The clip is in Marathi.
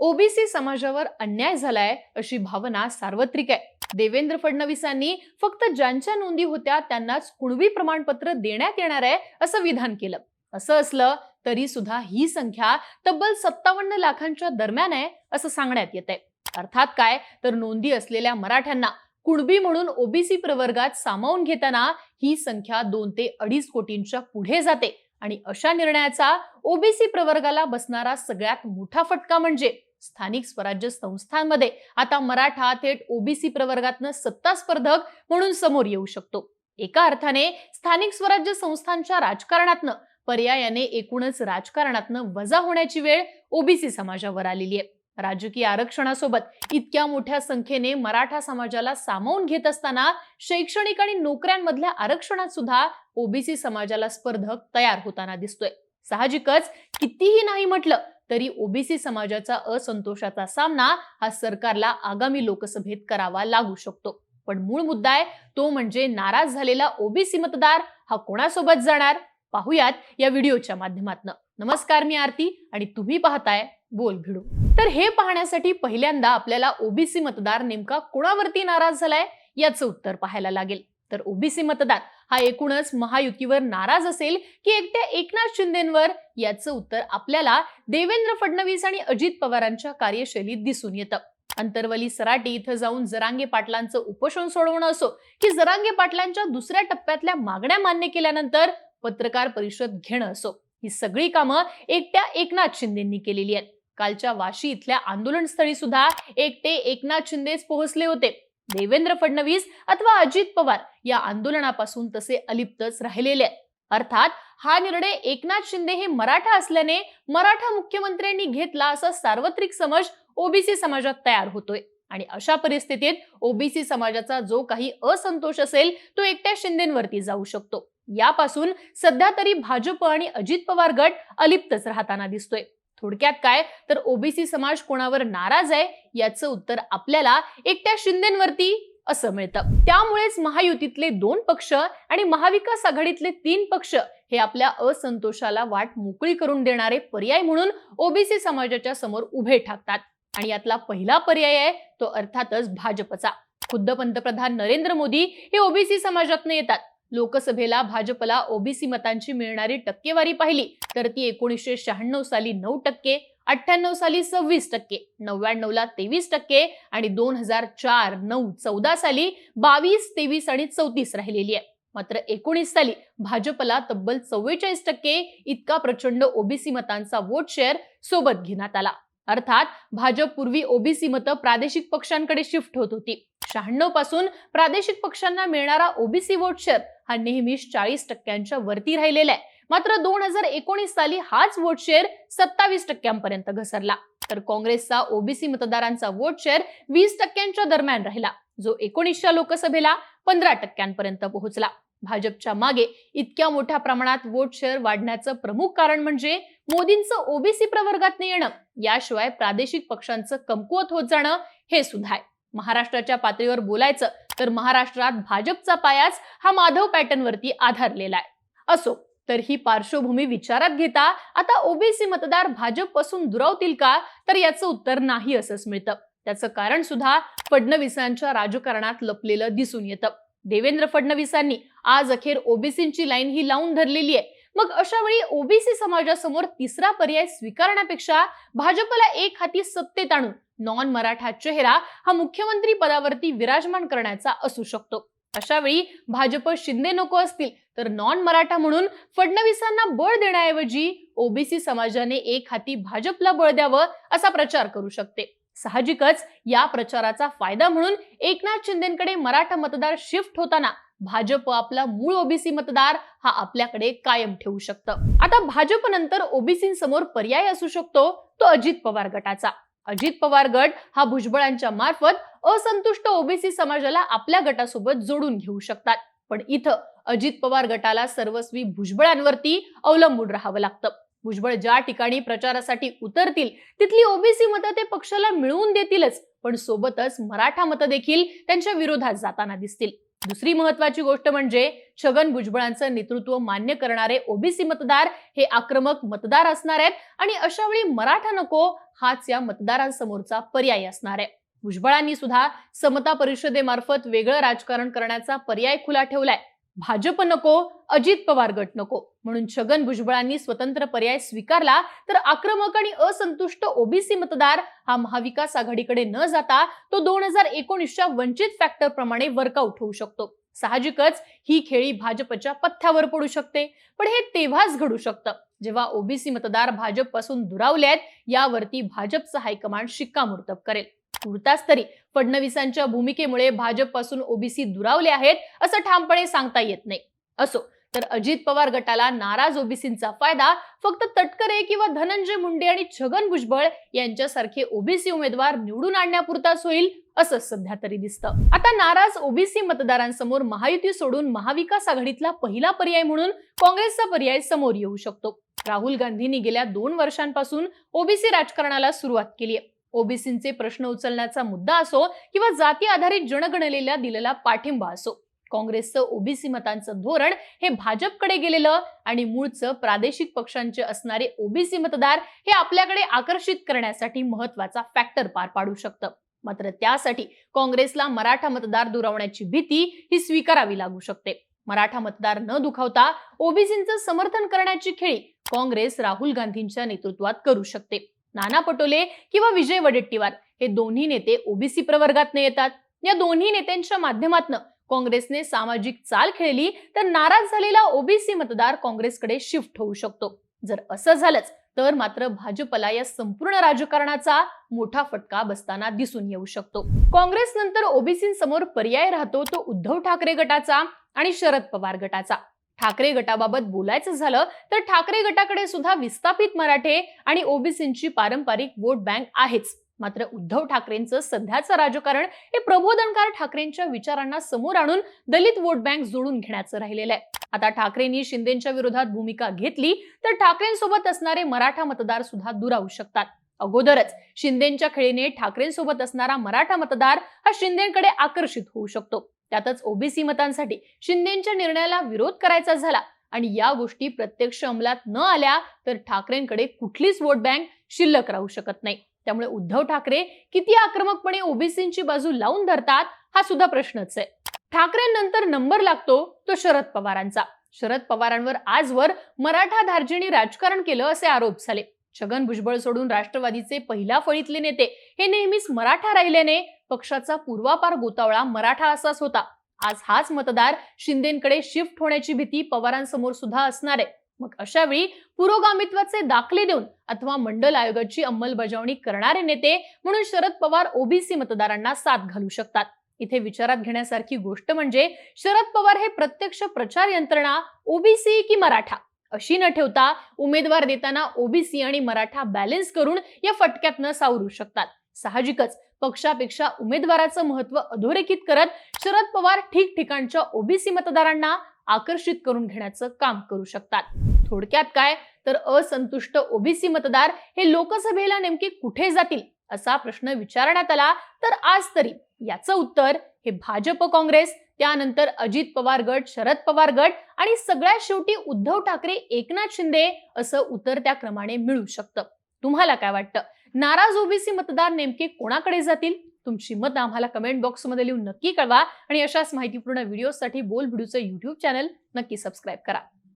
ओबीसी समाजावर अन्याय झालाय अशी भावना सार्वत्रिक आहे. देवेंद्र फडणवीसांनी फक्त ज्यांच्या नोंदी होत्या त्यांनाच कुणबी प्रमाणपत्र देण्यात येणार आहे असं विधान केलं. असं असलं तरी सुद्धा ही संख्या तब्बल सत्तावन्न लाखांच्या दरम्यान आहे असं सांगण्यात येत आहे अर्थात काय? तर नोंदी असलेल्या मराठ्यांना कुणबी म्हणून ओबीसी प्रवर्गात सामावून घेताना ही संख्या दोन ते अडीच कोटींच्या पुढे जाते. आणि अशा निर्णयाचा ओबीसी प्रवर्गाला बसणारा सगळ्यात मोठा फटका म्हणजे स्थानिक स्वराज्य संस्थांमध्ये. आता मराठा थेट ओबीसी प्रवर्गातनं सत्ता स्पर्धक म्हणून समोर येऊ शकतो. एका अर्थाने स्थानिक स्वराज्य संस्थांच्या राजकारणातनं पर्यायाने एकूणच राजकारणातनं वजा होण्याची वेळ ओबीसी समाजावर आलेली आहे. राजकीय आरक्षणासोबत इतक्या मोठ्या संख्येने मराठा समाजाला सामावून घेत असताना शैक्षणिक आणि नोकऱ्यांमधल्या आरक्षणात सुद्धा ओबीसी समाजाला स्पर्धक तयार होताना दिसतोय. साहजिकच कितीही नाही म्हटलं तरी ओबीसी समाजाचा असंतोषाचा सामना हा सरकारला आगामी लोकसभेत करावा लागू शकतो. पण मूळ मुद्दा आहे तो म्हणजे नाराज झालेला ओबीसी मतदार हा कोणासोबत जाणार? पाहुयात या व्हिडिओच्या माध्यमातून. नमस्कार मी आरती आणि तुम्ही पाहताय बोल भिडू. तर हे पाहण्यासाठी पहिल्यांदा आपल्याला ओबीसी मतदार नेमका कोणावरती नाराज झालाय याचं उत्तर पाहायला लागेल. तर ओबीसी मतदार हा एकूणच महायुतीवर नाराज असेल की एकट्या एकनाथ शिंदेवर? याचं उत्तर आपल्याला देवेंद्र फडणवीस आणि अजित पवारांच्या कार्यशैलीत दिसून येतं. अंतरवली सराटी इथं जाऊन जरांगे पाटलांचं उपोषण सोडवणं असो की जरांगे पाटलांच्या दुसऱ्या टप्प्यातल्या मागण्या मान्य केल्यानंतर पत्रकार परिषद घेणं असो ही सगळी कामं एकट्या एकनाथ शिंदेंनी केलेली आहेत. कालच्या वाशी इथल्या आंदोलनस्थळी सुद्धा एकटे एकनाथ शिंदेच पोहोचले होते. देवेंद्र फडणवीस अथवा अजित पवार या आंदोलनापासून तसे अलिप्तच राहिलेले आहेत. अर्थात हा निर्णय एकनाथ शिंदे हे मराठा असल्याने मराठा मुख्यमंत्र्यांनी घेतला असा सार्वत्रिक समज ओबीसी समाजात तयार होतोय. आणि अशा परिस्थितीत ओबीसी समाजाचा जो काही असंतोष असेल तो एकट्या शिंदेवरती जाऊ शकतो. यापासून सध्या तरी भाजप आणि अजित पवार गट अलिप्तच राहताना दिसतोय. थोडक्यात काय? तर ओबीसी समाज कोणावर नाराज आहे? याचं उत्तर आपल्याला एकट्या शिंदेवरती असं मिळतं. त्यामुळेच महायुतीतले दोन पक्ष आणि महाविकास आघाडीतले तीन पक्ष हे आपल्या असंतोषाला वाट मोकळी करून देणारे पर्याय म्हणून ओबीसी समाजाच्या समोर उभे ठाकतात. आणि यातला पहिला पर्याय आहे तो अर्थातच भाजपचा. खुद्द पंतप्रधान नरेंद्र मोदी हे ओबीसी समाजातनं येतात. लोकसभेला भाजपला ओबीसी मतांची मिळणारी टक्केवारी पाहिली तर ती एकोणीसशे शहाण्णव साली नऊ टक्के अठ्ठ्याण्णव साली सव्वीस टक्के नव्याण्णव ला तेवीस टक्के आणि दोन हजार चार नऊ चौदा साली बावीस तेवीस आणि चौतीस राहिलेली आहे. मात्र एकोणीस साली भाजपला तब्बल चव्वेचाळीस टक्के इतका प्रचंड ओबीसी मतांचा वोट शेअर सोबत घेण्यात आला. अर्थात भाजप पूर्वी ओबीसी मतं प्रादेशिक पक्षांकडे शिफ्ट होत होती. शहाण्णवपासून प्रादेशिक पक्षांना मिळणारा ओबीसी वोट शेअर हा नेहमीच चाळीस टक्क्यांच्या वरती राहिलेला आहे. मात्र दोन हजार एकोणीस साली हाच वोट शेअर सत्तावीस टक्क्यांपर्यंत घसरला. तर काँग्रेसचा ओबीसी मतदारांचा वोट शेअर वीस टक्क्यांच्या दरम्यान राहिला जो एकोणीसच्या लोकसभेला पंधरा टक्क्यांपर्यंत पोहोचला. भाजपच्या मागे इतक्या मोठ्या प्रमाणात वोट शेअर वाढण्याचं प्रमुख कारण म्हणजे मोदींचं ओबीसी प्रवर्गात येणं. याशिवाय प्रादेशिक पक्षांचं कमकुवत होत जाणं हे सुद्धा आहे. महाराष्ट्राच्या पातळीवर बोलायचं तर महाराष्ट्रात भाजपचा पायाच हा माधव पॅटर्नवरती आधारलेला आहे. असो तर ही पार्श्वभूमी विचारात घेता आता ओबीसी मतदार भाजपपासून दुरावतील का? तर याचं उत्तर नाही असंच मिळतं. त्याचं कारण सुद्धा फडणवीसांच्या राजकारणात लपलेलं दिसून येतं. देवेंद्र फडणवीसांनी आज अखेर ओबीसींची लाईन ही लावून धरलेली आहे. मग अशा वेळी ओबीसी समाजासमोर तिसरा पर्याय स्वीकारण्यापेक्षा भाजपला एक हाती सत्तेत आणून नॉन मराठा चेहरा हा मुख्यमंत्री पदावरती विराजमान करण्याचा असू शकतो. अशा वेळी भाजप शिंदे नको असतील तर नॉन मराठा म्हणून फडणवीसांना बळ देण्याऐवजी ओबीसी समाजाने एक हाती भाजपला बळ द्यावं असा प्रचार करू शकते. साहजिकच या प्रचाराचा फायदा म्हणून एकनाथ शिंदेकडे मराठा मतदार शिफ्ट होताना भाजप आपला मूळ ओबीसी मतदार हा आपल्याकडे कायम ठेवू शकतं. आता भाजप नंतर ओबीसींसमोर पर्याय असू शकतो तो अजित पवार गटाचा. अजित पवार गट हा भुजबळांच्या मार्फत असंतुष्ट ओबीसी समाजाला आपल्या गटासोबत जोडून घेऊ शकतात. पण इथं अजित पवार गटाला सर्वस्वी भुजबळांवरती अवलंबून राहावं लागतं. भुजबळ ज्या ठिकाणी प्रचारासाठी उतरतील तिथली ओबीसी मतं ते पक्षाला मिळवून देतीलच. पण सोबतच मराठा मतं देखील त्यांच्या विरोधात जाताना दिसतील. दुसरी महत्वाची गोष्ट म्हणजे छगन भुजबळांचं नेतृत्व मान्य करणारे ओबीसी मतदार हे आक्रमक मतदार असणार आहेत आणि अशा वेळी मराठा नको हाच या मतदारांसमोरचा पर्याय असणार आहे. भुजबळांनी सुद्धा समता परिषदेमार्फत वेगळं राजकारण करण्याचा पर्याय खुला ठेवलाय. भाजप नको अजित पवार गट नको. म्हणून छगन भुजबळांनी स्वतंत्र पर्याय स्वीकारला तर आक्रमक आणि असंतुष्ट ओबीसी मतदार हा महाविकास आघाडीकडे न जाता तो दोन हजार एकोणीसच्या वंचित फॅक्टर प्रमाणे वर्कआउट होऊ शकतो. साहजिकच ही खेळी भाजपच्या पथ्यावर पडू शकते. पण हे तेव्हाच घडू शकतं जेव्हा ओबीसी मतदार भाजपपासून दुरावले आहेत यावरती भाजपचं हायकमांड शिक्कामोर्तब करेल. तुर्तास तरी फडणवीसांच्या भूमिकेमुळे भाजपपासून ओबीसी दुरावले आहेत असं ठामपणे सांगता येत नाही. असो तर अजित पवार गटाला नाराज ओबीसींचा फायदा फक्त तटकरे किंवा धनंजय मुंडे आणि छगन भुजबळ यांच्यासारखे ओबीसी उमेदवार निवडून आणण्यापुरताच होईल असं सध्या तरी दिसतं. आता नाराज ओबीसी मतदारांसमोर महायुती सोडून महाविकास आघाडीतला पहिला पर्याय म्हणून काँग्रेसचा पर्याय समोर येऊ शकतो. राहुल गांधींनी गेल्या दोन वर्षांपासून ओबीसी राजकारणाला सुरुवात केली आहे. ओबीसींचे प्रश्न उचलण्याचा मुद्दा असो किंवा जाती आधारित जनगणनेला दिलेला पाठिंबा असो काँग्रेसचं ओबीसी मतांचं धोरण हे भाजपकडे गेलेलं आणि मूळचं प्रादेशिक पक्षांचे असणारे ओबीसी मतदार हे आपल्याकडे आकर्षित करण्यासाठी महत्त्वाचा फॅक्टर पार पाडू शकतं. मात्र त्यासाठी काँग्रेसला मराठा मतदार दुरावण्याची भीती ही स्वीकारावी लागू शकते. मराठा मतदार न दुखावता ओबीसींचं समर्थन करण्याची खेळी काँग्रेस राहुल गांधींच्या नेतृत्वात करू शकते. नाना पटोले किंवा विजय वडेट्टीवार हे दोन्ही नेते ओबीसी प्रवर्गात येतात. या दोन्ही नेत्यांच्या माध्यमातून काँग्रेसने सामाजिक चाल खेळली तर नाराज झालेला ओबीसी मतदार काँग्रेसकडे शिफ्ट होऊ शकतो. जर असं झालंच तर मात्र भाजपला या संपूर्ण राजकारणाचा मोठा फटका बसताना दिसून येऊ शकतो. काँग्रेस नंतर ओबीसींसमोर पर्याय राहतो तो उद्धव ठाकरे गटाचा आणि शरद पवार गटाचा. ठाकरे गटाबाबत बोलायचं झालं तर ठाकरे गटाकडे सुद्धा विस्थापित मराठे आणि ओबीसींची पारंपरिक वोट बँक आहेच. मात्र उद्धव ठाकरेंचं सध्याचं राजकारण हे प्रबोधनकार ठाकरेंच्या विचारांना समोर आणून दलित वोट बँक जोडून घेण्याचं राहिलेलं आहे. आता ठाकरेंनी शिंदेच्या विरोधात भूमिका घेतली तर ठाकरेंसोबत असणारे मराठा मतदार सुद्धा दुरावू शकतात. अगोदरच शिंदेच्या खेळीने ठाकरेंसोबत असणारा मराठा मतदार हा शिंदेकडे आकर्षित होऊ शकतो. त्यातच ओबीसी मतांसाठी शिंदेच्या निर्णयाला विरोध करायचा झाला. आणि या गोष्टी प्रत्यक्ष अंमलात न आल्या तर ठाकरेंकडे कुठलीच वोट बँक शिल्लक राहू शकत नाही. त्यामुळे उद्धव ठाकरे किती आक्रमकपणे ओबीसींची बाजू लावून धरतात हा सुद्धा प्रश्नच आहे. ठाकरेंनंतर नंबर लागतो तो शरद पवारांचा. शरद पवारांवर आजवर मराठा धार्जिणी राजकारण केलं असे आरोप झाले. छगन भुजबळ सोडून राष्ट्रवादीचे पहिल्या फळीतले नेते हे नेहमीच मराठा राहिल्याने पक्षाचा पूर्वापार गोतावळा मराठा असाच होता. आज हाच मतदार शिंदेकडे शिफ्ट होण्याची भीती पवारांसमोर सुद्धा असणार आहे. मग अशा वेळी पुरोगामित्वाचे दाखले देऊन अथवा मंडल आयोगाची अंमलबजावणी करणारे नेते म्हणून शरद पवार ओबीसी मतदारांना साथ घालू शकतात. इथे विचारात घेण्यासारखी गोष्ट म्हणजे शरद पवार हे प्रत्यक्ष प्रचार यंत्रणा ओबीसी की मराठा? अशी न ठेवता उमेदवार देताना ओबीसी आणि मराठा बॅलेन्स करून या फटक्यात न सावरू शकतात. साहजिकच पक्षापेक्षा उमेदवाराचं महत्त्व अधोरेखित करत शरद पवार ठिकठिकाणच्या ओबीसी मतदारांना आकर्षित करून घेण्याचं काम करू शकतात. थोडक्यात काय? तर असंतुष्ट ओबीसी मतदार हे लोकसभेला नेमके कुठे जातील असा प्रश्न विचारण्यात आला तर आज तरी. याचं उत्तर हे भाजप काँग्रेस त्यानंतर अजित पवार गट शरद पवार गट आणि सगळ्यात शेवटी उद्धव ठाकरे एकनाथ शिंदे असं उतरत्या क्रमाने मिळू शकतं. तुम्हाला काय वाटतं? नाराज ओबीसी मतदार नेमके कोणाकडे जातील? तुमची मत आम्हाला कमेंट बॉक्समध्ये लिहून नक्की कळवा आणि अशाच माहितीपूर्ण व्हिडिओसाठी बोल व्हिडिओचं युट्यूब चॅनल नक्की सबस्क्राईब करा.